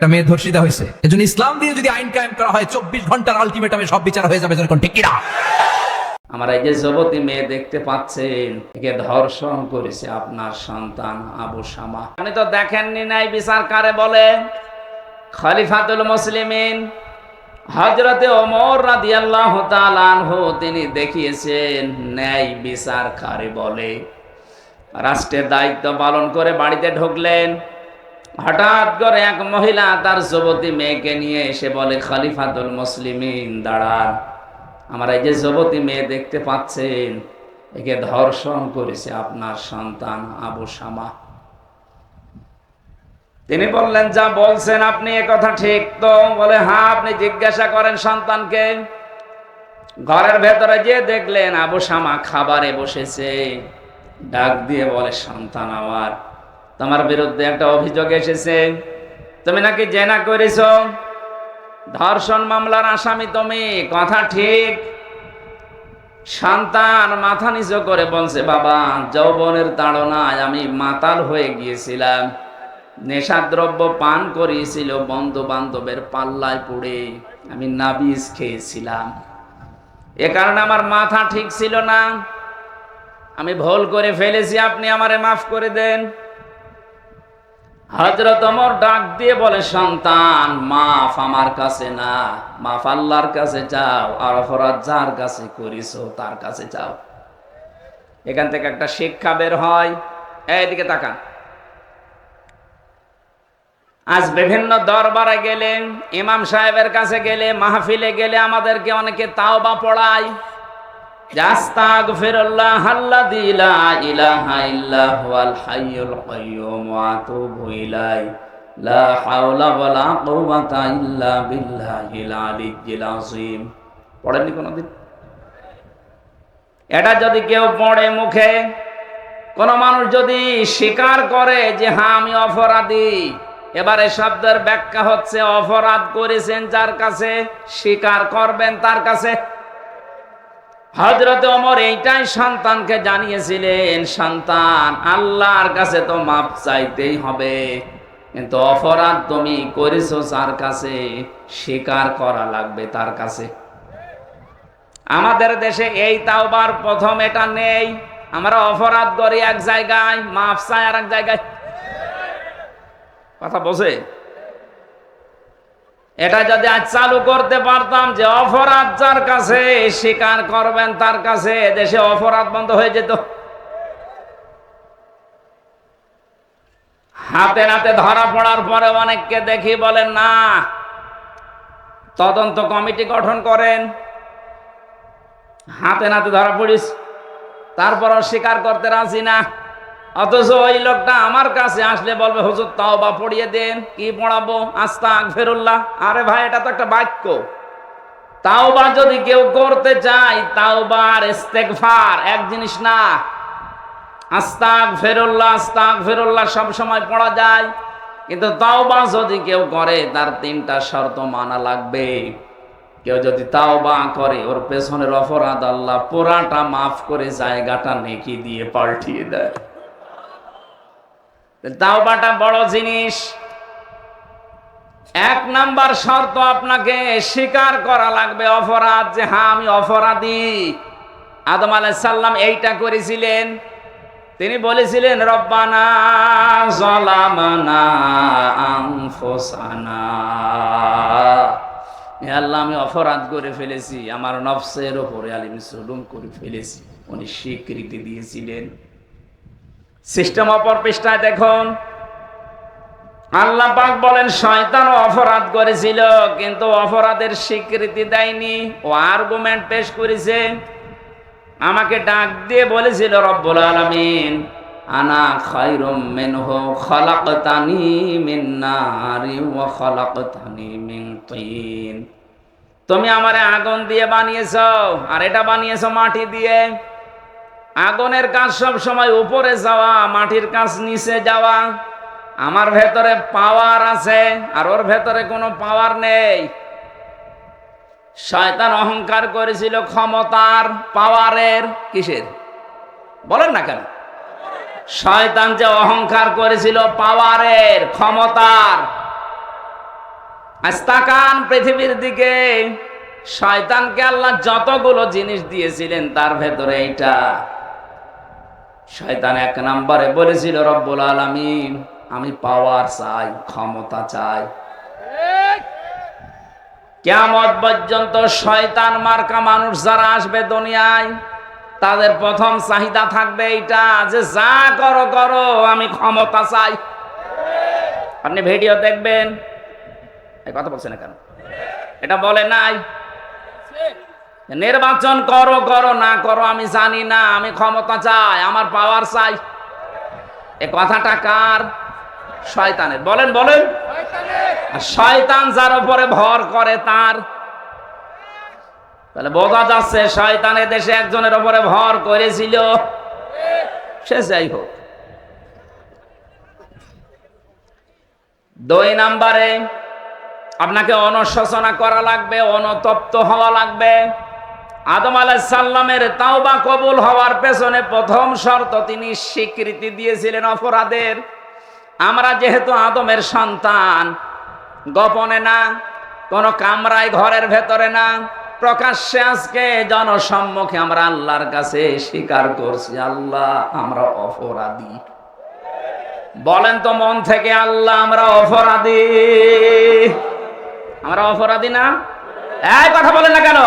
একটা মেয়ে ধর্ষিতা হয়েছে। এজন্য ইসলাম দিয়ে যদি আইন কায়েম করা হয়, চব্বিশ ঘণ্টার আলটিমেটামে সব বিচার হয়ে যাবে যেরকম ঠিক কিনা? আমার এই যে যুবতী মেয়ে দেখতে পাচ্ছেন, একে ধর্ষণ করেছে আপনার সন্তান আবু শামা আপনি তো দেখেননি নাই, বিচার কারে বলে? খলিফাতুল মুসলিমিন হজরতে ওমর রাদিয়াল্লাহু তাআলা আনহু, তিনি দেখিয়েছেন, ন্যায় বিচার কারে বলে? রাষ্ট্রের দায়িত্ব পালন করে বাড়িতে ঢুকলেন। হঠাৎ করে এক মহিলা তার যুবতী মেয়েকে নিয়ে এসে বলে, খলিফাতুল মুসলিমিন, দাঁড়ান। আমার এই যে যুবতী মেয়ে দেখতে পাচ্ছেন, একে ধর্ষণ করেছে আপনার সন্তান আবু শামা তিনি বললেন, যা বলছেন আপনি, এ কথা ঠিক তো? বলে হ্যাঁ আপনি জিজ্ঞাসা করেন সন্তানকে। ঘরের ভেতরে যে দেখলেন আবু শামা খাবারে বসেছে, ডাক দিয়ে বলে, সন্তান আমার তোমার বিরুদ্ধে একটা অভিযোগ এসেছে। তুমি নাকি জেনা করেছ? ধর্ষণ মামলার আসামি তুমি, কথা ঠিক? সন্তান মাথা নিচু করে বলছে, বাবা, যৌবনের তাড়নায় আমি মাতাল হয়ে গিয়েছিলাম। নেশাদ্রব্য পান করিয়েছিল বন্ধু বান্ধবের পাল্লায় পড়ে। আমি নাবিজ খেয়েছিলাম। এ কারণে আমার মাথা ঠিক ছিল না। আমি ভুল করে ফেলেছি, আপনি আমারে মাফ করে দেন। হজরত অমর ডাক দিয়ে বলে, সন্তান, মাফ আমার কাছে না। মাফ আল্লাহর কাছে যাও, আর অপরাধ যার কাছে করিস তার কাছে যাও। এখান থেকে একটা শিক্ষা বের হয়। এইদিকে তাকান। আজ বিভিন্ন দরবারে গেলে, ইমাম সাহেবের কাছে গেলে, মাহফিলে গেলে আমাদেরকে অনেকে তাও বা পড়ায়। আস্তাগফিরুল্লাহ আল্লাযী হাওলা এটা যদি কেউ পড়ে মুখে, কোন মানুষ যদি স্বীকার করে যে হ্যাঁ আমি অপরাধী, এবারে শব্দের ব্যাখ্যা হচ্ছে, অপরাধ করেছেন যার কাছে স্বীকার করবেন তার কাছে হজরত ওমর এইটাই সন্তানকে জানিয়েছিলেন, সন্তান, আল্লাহর কাছে তো মাপ চাইতেই হবে। কিন্তু অপরাধ তুমি করেছ যার কাছে, স্বীকার করা লাগবে তার কাছে। আমাদের দেশে এই তাওবার প্রথম এটা নেই। আমরা অপরাধ করি এক জায়গায়, মাপ চাই আর এক জায়গায়। কথা বোঝে? এটা যদি আজ চালু করতে পারতাম যে অপরাধ যার কাছে, স্বীকার করবেন তার কাছে, দেশে অপরাধ বন্ধ হয়ে যেত। হাতে নাতে ধরা পড়ার পরে অনেককে দেখি বলেন, না, তদন্ত কমিটি গঠন করেন। হাতে নাতে ধরা পড়িস তারপর স্বীকার করতে রাজি না। অথচ ওই লোকটা আমার কাছে আসলে বলবে, হুজুর তাও বা পড়িয়ে দেন, কি পড়াবো? আস্তাক ফেরুল্লাহ আরে ভাই, এটা তো একটা বাক্য। তাও বা যদি কেউ করতে চায় তাও বার ইস্তেগফার এক জিনিস না। আস্তাক ফেরুল্লাহ আস্তাক ফেরুল্লাহ সব সময় পড়া যায়। কিন্তু তাও বা যদি কেউ করে, তার তিনটা শর্ত মানা লাগবে। কেউ যদি তাও বা করে, ওর পেছনের অপরাধ আল্লাহ পুরাটা মাফ করে জায়গাটা নেকি দিয়ে পাল্টিয়ে দেয়। তাওবাটা বড় জিনিস। এক নাম্বার শর্ত আপনাকে স্বীকার করা লাগবে অপরাধ যে হ্যাঁ আমি অপরাধী। আদম আলাইসাল্লাম এইটা করেছিলেন। তিনি বলেছিলেন, রব্বানা জলামানা আল্লাহ, আমি অপরাধ করে ফেলেছি। আমার নফসের ওপরে আলিম সুলুম করে ফেলেছি। উনি স্বীকৃতি দিয়েছিলেন। সিস্টেম অপর পৃষ্ঠায় দেখুন। আল্লাহ পাক বলেন শয়তান অপরাধ করেছিল, কিন্তু অপরাধের স্বীকৃতি দেয়নি। ও আর্গুমেন্ট পেশ করেছে। আমাকে ডাক দিয়ে বলেছিল, রব্বুল আলামিন, আনা খায়রুম মিনহু খালাকতানি মিন নারি ওয়া খলাকতানি মিন তিন। তুমি আমারে আগুন দিয়ে বানিয়েছো, আর এটা বানিয়েছো মাটি দিয়ে। আগুনের কাজ সব সময় উপরে যাওয়া, মাটির কাজ নিচে যাওয়া। আমার ভেতরে পাওয়ার আছে আর ওর ভেতরে কোনো পাওয়ার নেই। শয়তান অহংকার করেছিল ক্ষমতার পাওয়ারের কিসের? বলেন না কেন? শয়তান যে অহংকার করেছিল পাওয়ারের ক্ষমতার। আজ তাকান পৃথিবীর দিকে, শয়তানকে আল্লাহ যতগুলো জিনিস দিয়েছিলেন, তার ভেতরে এইটা। শয়তান এক নম্বরে বলেছিল, রব্বুল আলামিন, আমি পাওয়ার চাই, ক্ষমতা চাই। কেমন পর্যন্ত শয়তান মার্কা মানুষ যারা আসবে দুনিয়ায়, তাদের প্রথম চাহিদা থাকবে এইটা যে, যা করো করো, আমি ক্ষমতা চাই। আপনি ভিডিও দেখবেন কথা বলছেন কেন? এটা বলে নাই? নির্বাচন করো করো, না করো, আমি জানি না, আমি ক্ষমতা চাই, আমার পাওয়ার চাই। এ কথাটা কার? শয়তানের। বলেন বলেন। শয়তান যার উপরে ভর করে, তার। তাহলে বোঝা যাচ্ছে শয়তানের দেশে একজনের উপরে ভর করেছিল। সে যাই হোক। দুই নাম্বারে আপনাকে অনুশোচনা করা লাগবে, অনুতপ্ত হওয়া লাগবে। আদম আলাইসাল্লামের তাওবা কবুল হওয়ার পেছনে প্রথম শর্ত তিনি স্বীকৃতি দিয়েছিলেন অপরাধের। আমরা যেহেতু আদমের সন্তান, গোপনে না, কোন কামরায় ঘরের ভেতরে না, প্রকাশ্যে আজকে জনসম্মুখে আমরা আল্লাহর কাছে স্বীকার করছি, আল্লাহ আমরা অপরাধী। বলেন তো মন থেকে, আল্লাহ আমরা অপরাধী। আমরা অপরাধী না? এই কথা বলেন না কেন?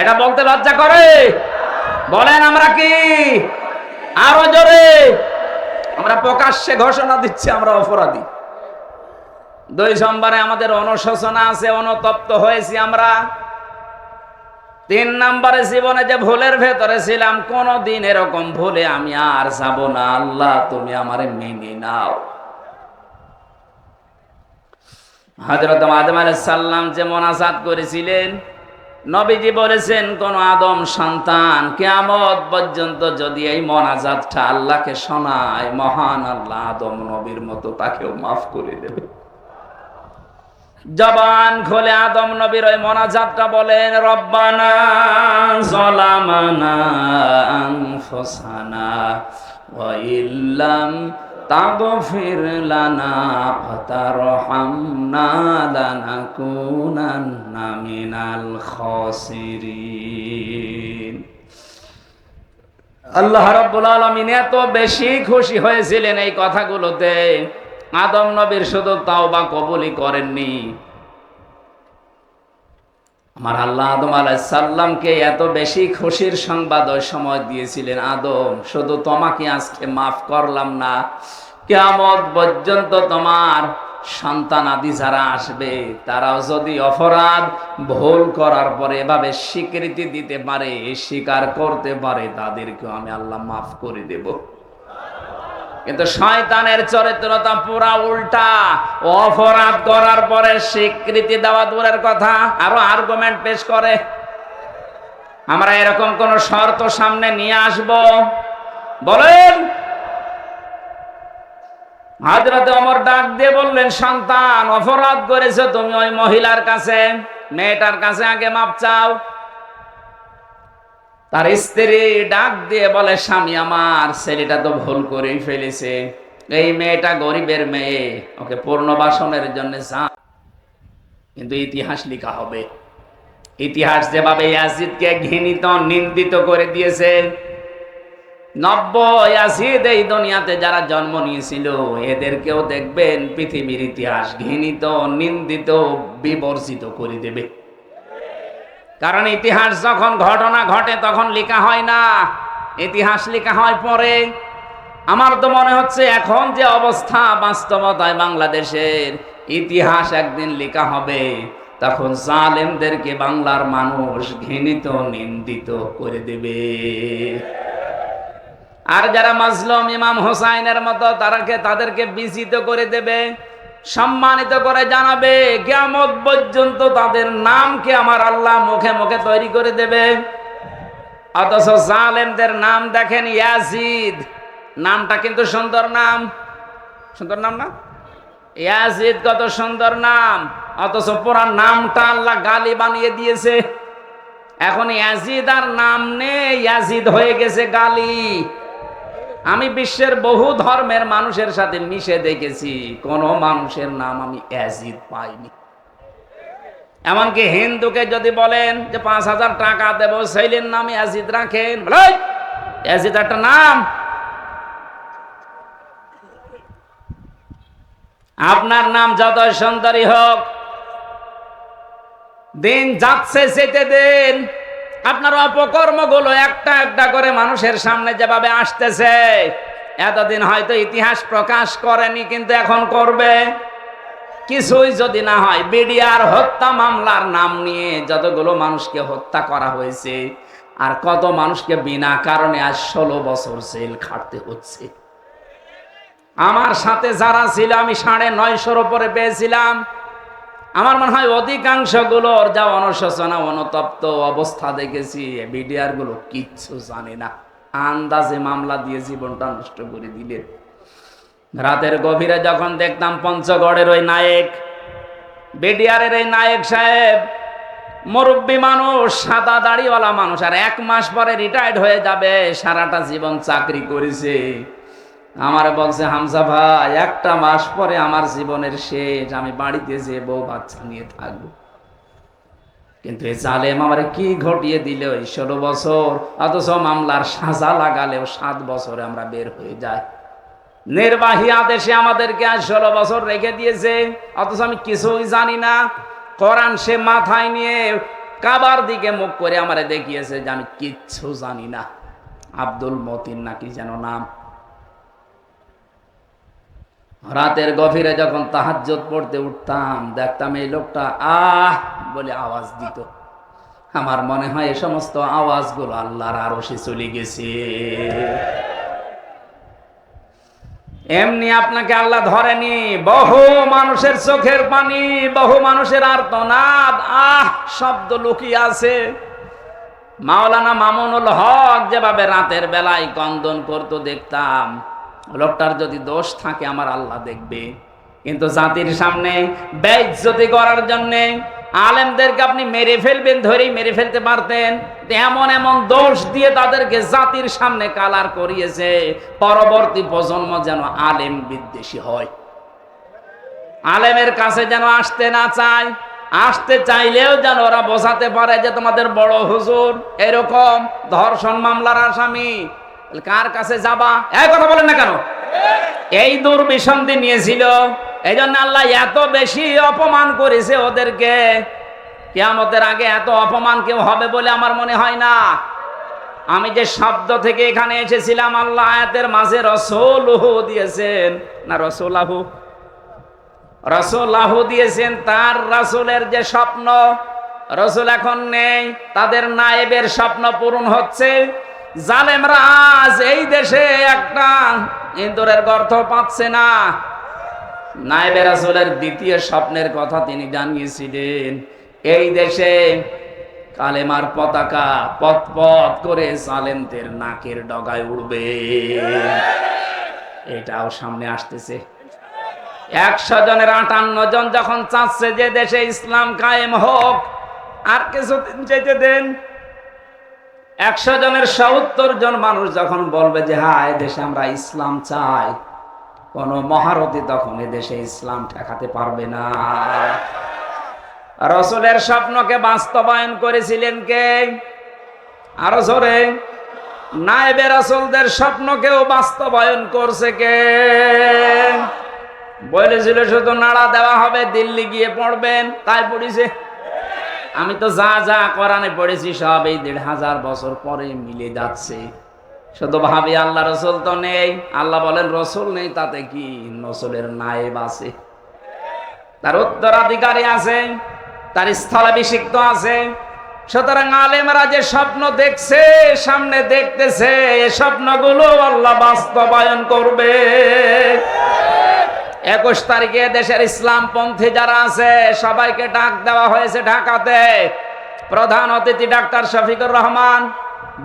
এটা বলতে লজ্জা করে। বলেন আমরা কি? আরও জোরে। আমরা প্রকাশ্যে ঘোষণা দিচ্ছি, আমরা অপরাধী। দুই সোমবারে আমাদের অনুশোচনা আছে, অনুতপ্ত হয়েছি আমরা। তিন নম্বরে জীবনে যে ভুলের ভেতরে ছিলাম কোন দিন এরকম ভুলে আমি আর যাব না। আল্লাহ, তুমি আমারে মেনে নাও। হজরত আদম আলাইহিস সাল্লাম যে মোনাজাত করেছিলেন নবীজি বলেছেন, কোন আদম সন্তান কেয়ামত পর্যন্ত যদি এই মোনাজাতটা আল্লাহকে শোনায়, মহান আল্লাহ আদম নবীর মতো তাকেও মাফ করে দেবে। জবান খোলে আদম নবীর ওই মোনাজাতটা বলেন, রব্বানা জলামানা আনফুসানা ওয়া ইল্লাম তাগফির লানা ফাতারহামনা লানাকুনান্না মিনাল খাসিরিন। আল্লাহ রাব্বুল আলামিন এত বেশি খুশি হয়েছিলেন এই কথাগুলোতে। আদম নবীর শুধু তাওবা কবুলই করেননি। আমার আল্লাহ আদম আলাইসাল্লামকে এত বেশি খুশির সংবাদ ওই সময় দিয়েছিলেন, আদম, শুধু তোমাকে আজকে মাফ করলাম না। কেমন পর্যন্ত তোমার সন্তান আদি যারা আসবে, তারাও যদি অপরাধ, ভুল করার পরে এভাবে স্বীকৃতি দিতে পারে, স্বীকার করতে পারে, তাদেরকেও আমি আল্লাহ মাফ করে দেব। কিন্তু শয়তানের চরিত্রতা পুরা উল্টা। অপরাধ করার পরে স্বীকৃতি দেওয়া দূরের কথা। আরও আর্গুমেন্ট পেশ করে। আমরা এরকম কোন শর্ত সামনে নিয়ে আসব? বলেন। হাজরতে অমর ডাক দিয়ে বললেন, সন্তান, অপরাধ করেছ তুমি ওই মহিলার কাছে। মেয়েটার কাছে আগে মাপ চাও। তার স্ত্রী ডাক দিয়ে বলে, স্বামী, আমার ছেলেটা তো ভুল করেই ফেলেছে। এই মেয়েটা গরিবের মেয়ে। ওকে পূর্ণবাসনের জন্য যা। কিন্তু ইতিহাস লেখা হবে। ইতিহাস যেভাবে ইয়াজিদকে ঘৃণিত, নিন্দিত করে দিয়েছে। নব্য ইয়াজিদ এই দুনিয়াতে যারা জন্ম নিয়েছিল, এদেরকেও দেখবেন পৃথিবীর ইতিহাস ঘৃণিত, নিন্দিত, বিবর্জিত করে দেবে। কারণ ইতিহাস যখন ঘটনা ঘটে, তখন লেখা হয় না। ইতিহাস লেখা হয় পরে। আমার তো মনে হচ্ছে এখন যে অবস্থা বাস্তবতায় বাংলাদেশের ইতিহাস একদিন লেখা হবে, তখন জালেমদেরকে বাংলার মানুষ ঘৃণিত, নিন্দিত করে দেবে। আর যারা মাজলম ইমাম হোসাইনের মতো, তারাকে, তাদেরকে বিজিত করে দেবে। সম্মানিত করে জানাবে কেমন পর্যন্ত তাদের নামকে আমার আল্লাহ মুখে মুখে তৈরি করে দেবে। অথচ জালেমদের নাম দেখেন ইয়াজিদ। নামটা কিন্তু সুন্দর নাম। সুন্দর নাম না? ইয়াজিদ কত সুন্দর নাম। অথচ পুরা নামটা আল্লাহ গালি বানিয়ে দিয়েছে। এখন ইয়াজিদ আর নাম নেই, ইয়াজিদ হয়ে গেছে গালি। আমি বিশ্বের বহু ধর্মের মানুষের সাথে মিশে দেখেছি। কোন মানুষের নাম আমি অ্যাজিদ পাইনি। এমনকি হিন্দুকে যদি বলেন যে পাঁচ হাজার টাকা দেব সেইলের নামে অ্যাসিড রাখেন "ওই, একটা নাম। আপনার নাম যত সুন্দরী হোক দিন যাচ্ছে যেতে দেন আপনার অপকর্মগুলো একটা একটা করে মানুষের সামনে যেভাবে আসতেছে, এতদিন হয়তো ইতিহাস প্রকাশ করেনি, কিন্তু এখন করবে। কিছুই যদি না হয়, বিডিআর হত্যা মামলার নাম নিয়ে যতগুলো মানুষকে হত্যা করা হয়েছে, আর কত মানুষকে বিনা কারণে আজ ষোলো বছর জেল খাটতে হচ্ছে। আমার সাথে যারা ছিল, আমি সাড়ে নয়শোর উপরে পেয়েছিলাম। আমার মনে হয় অধিকাংশগুলোর যা অনশোচনা, অনুতপ্ত অবস্থা দেখেছি। বিডিআরগুলো কিচ্ছু জানে না। আন্দাজে মামলা দিয়ে জীবনটা নষ্ট করে দিলে। রাতের গভীরে যখন দেখতাম পঞ্চগড়ের ওই নায়ক, বিডিআরের এই নায়ক সাহেব, মুরব্বী মানুষ, সাদা দাড়িওয়ালা মানুষ, আর এক মাস পরে রিটায়ার্ড হয়ে যাবে, সারাটা জীবন চাকরি করেছে। আমার বলছে, হামজা ভাই, একটা মাস পরে আমার জীবনের শেষ, আমি বাড়িতে যে বউ বাচ্চা নিয়ে থাকব। কিন্তু এই জালেম আমার কি ঘটিয়ে দিল ওই ষোলো বছর? অথচ মামলার সাজা লাগালেও সাত বছরে আমরা বের হয়ে যাই। নির্বাহী আদেশে আমাদেরকে আজ ষোলো বছর রেখে দিয়েছে। অথচ আমি কিছুই জানি না। কোরআন সে মাথায় নিয়ে কাবার দিকে মুখ করে আমারে দেখিয়েছে যে আমি কিচ্ছু জানি না। আব্দুল মতিন নাকি যেন নাম রাতের গভীরে যখন তাহাজ্জত পড়তে উঠতাম, দেখতাম এই লোকটা, আহ! বলে আওয়াজ দিত। আমার মনে হয় এই সমস্ত আওয়াজগুলো আল্লাহর আরও সে চলে গেছে। এমনি আপনাকে আল্লাহ ধরেনি, বহু মানুষের চোখের পানি, বহু মানুষের আর্তনাদ, আহ! শব্দ লুকিয়ে আছে। মাওলানা মামুনুল হক যেভাবে রাতের বেলায় কন্দন করতো দেখতাম লোকটার যদি দোষ থাকে, আমার আল্লাহ দেখবে। কিন্তু জাতির সামনে বেজ্জতি করার জন্যে আলেমদেরকে আপনি মেরে ফেলবেন, ধরেই মেরে ফেলতে পারতেন। এমন এমন দোষ দিয়ে তাদেরকে জাতির সামনে কালার করিয়েছে, পরবর্তী প্রজন্ম যেন আলেম বিদ্বেষী হয়। আলেমের কাছে যেন আসতে না চায়, আসতে চাইলেও যেন ওরা বোঝাতে পারে যে তোমাদের বড় হুজুর এরকম ধর্ষণ মামলার আসামি কার কাছে যাবা? এই কথা বলেন না কেন? এই দুর্বিসন্ধি নিয়েছিল। এই জন্য আল্লাহ এত বেশি অপমান করেছে ওদেরকে। কেয়ামতের আগে এত অপমান কেউ হবে বলে আমার মনে হয় না। আমি যে শব্দ থেকে এখানে এসেছিলাম, আল্লাহ আয়াতের মাঝে রসৌলহু দিয়েছেন। না, রসৌলাহু। রসুল্লাহ দিয়েছেন তার রাসূলের যে স্বপ্ন। রসুল এখন নেই, তাদের নায়েবের স্বপ্ন পূরণ হচ্ছে। জালেমরা আজ এই দেশে একটা ইন্দুরের গর্ত পাচ্ছে না। নায়েবে রাসূলের দ্বিতীয় স্বপ্নের কথা তিনি জানিয়েছিলেন, এই দেশে কালেমার পতাকা পথ পথ করে জালেমদের নাকের ডগায় উড়বে। এটাও সামনে আসতেছে। একশো জনের আটান্ন জন যখন চাচ্ছে যে দেশে ইসলাম কায়েম হোক, আর কিছুদিন যেতে দেন একশো জনের সত্তর জন মানুষ যখন বলবে যে হ্যাঁ দেশে আমরা ইসলাম চাই। কোন মহারথী তখন দেশে ইসলাম ঠেকাতে পারবে না। রসুলের স্বপ্নকে বাস্তবায়ন করেছিলেন কে? আরও জোরে। নায়েবে রসুলদের স্বপ্নকেও বাস্তবায়ন করছে কে? বলেছিল, শুধু নাড়া দেওয়া হবে, দিল্লি গিয়ে পড়বেন। তাই পড়িছে। আমি তো যা যা কোরআনে পড়েছি সব এই দেড় হাজার বছর পরে মিলে যাচ্ছে। শুধু ভাবি, আল্লাহ রসুল তো নেই। আল্লাহ বলেন, রসুল নেই, তাতে কি রসুলের নায়েব আছে? তার উত্তরাধিকারী আছে, তার স্থলাভিষিক্ত আছে। সুতরাং আলেমরা যে স্বপ্ন দেখছে, সামনে দেখতেছে স্বপ্নগুলো আল্লাহ বাস্তবায়ন করবে। একুশ তারিখে দেশের ইসলামপন্থী যারা আছে, সবাইকে ডাক দেওয়া হয়েছে ঢাকাতে। প্রধান অতিথি ডাক্তার শফিকুর রহমান,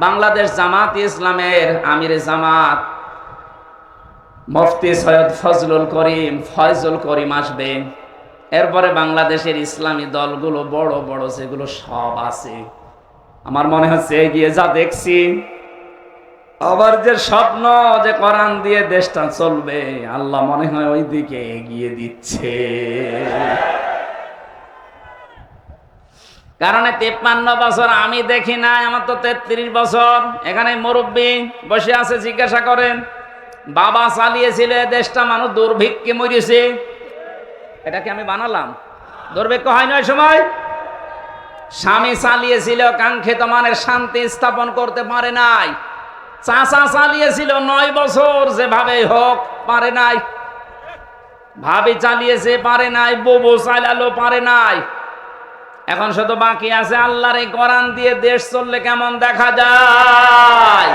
বাংলাদেশ জামাত ইসলামের আমির জামাত, মুফতি সৈয়দ ফজলুল করিম, ফয়জুল করিম আসবেন এরপরে বাংলাদেশের ইসলামী দলগুলো বড় বড়, যেগুলো সব আছে। আমার মনে হচ্ছে এগিয়ে যা দেখছি। আবার যে স্বপ্ন যে কোরআন দিয়ে দেশটা চলবে, আল্লাহ মনে হয় ওই দিকে এগিয়ে দিচ্ছে। কারণ তেপ্পান্ন বছর আমি দেখি নাই, আমার তো তেত্রিশ বছর। এখানে মুরব্বী বসে আছে, জিজ্ঞাসা করেন, বাবা চালিয়েছিল দেশটা, মানুষ দুর্ভিক্ষে মরিয়েছে এটা কি আমি বানালাম? দুর্ভিক্ষ হয় না সময়? স্বামী চালিয়েছিল, কাঙ্ক্ষিত মানের শান্তি স্থাপন করতে পারে নাই। চাচা চালিয়েছিল নয় বছর যেভাবে হোক, পারে নাই। ভাবি চালিয়েছে, পারে নাই। ববু চালালো, পারে নাই। এখন শুধু বাকি আছে আল্লাহর এই কোরআন দিয়ে দেশ চললে কেমন দেখা যায়?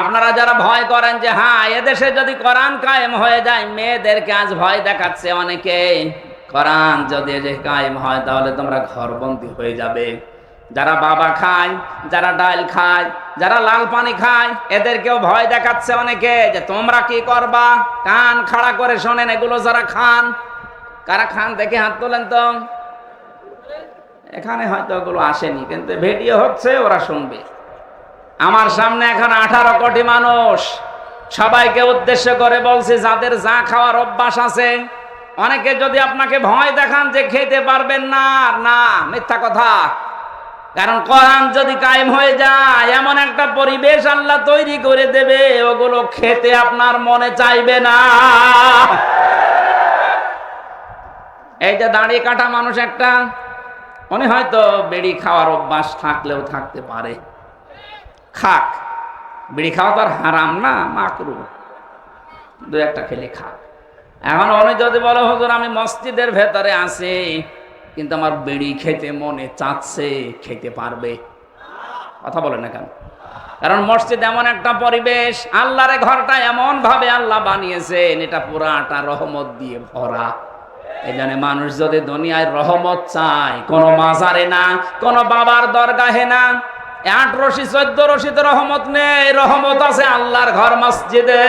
আপনারা যারা ভয় করেন যে হ্যাঁ এদেশে যদি কোরআন কায়েম হয়ে যায়, মেয়েদেরকে আজ ভয় দেখাচ্ছে অনেকে। কোরআন যদি কায়েম হয়, তাহলে তোমরা ঘরবন্দি হয়ে যাবে। যারা বাবা খায়, যারা ডাল খায়, যারা লাল পানি খায়, এদেরকেও ভয় দেখাচ্ছে অনেকে যে, তোমরা কি করবা? কান খাড়া করে শোনেন, এগুলো যারা খান। কারা খান? দেখে হাত তোলেন তো। এখানে হয়তো ওগুলো আসেনি, কিন্তু ভিডিও হচ্ছে, ওরা শুনবে। আমার সামনে এখন আঠারো কোটি মানুষ। সবাইকে উদ্দেশ্য করে বলছে, যাদের যা খাওয়ার অভ্যাস আছে, অনেকে যদি আপনাকে ভয় দেখান যে খেতে পারবেন না না, মিথ্যা কথা। কারণ কোরআন যদি কায়েম হয়ে যায়, এমন একটা পরিবেশ আল্লাহ তৈরি করে দেবে, ওগুলো খেতে আপনার মনে চাইবে না। এই যে দাঁড়িয়ে কাটা মানুষ একটা, উনি হয়তো বেড়ি খাওয়ার অভ্যাস থাকলেও থাকতে পারে। খাক। বিড়ি খাওয়া তো আর হারাম না মাকরু দু একটা খেলে খাক। এখন অনেক যদি বলো, হুজুর, আমি মসজিদের ভেতরে আছি, কিন্তু আমার বিড়ি খেতে মনে চাচ্ছে, খেতে পারবে। কথা বলে না কেন? কারণ মসজিদ এমন একটা পরিবেশ, আল্লাহর ঘরটা এমন ভাবে আল্লাহ বানিয়েছেন, এটা পুরাটা রহমত দিয়ে ভরা। এই জন্য মানুষ যদি দুনিয়ায় রহমত চায়, কোনো মাজারে না, কোনো বাবার দরগাহে না আট রশি চোদ্দ রশিতে রহমত নেই রহমত আছে আল্লাহর ঘর মসজিদে।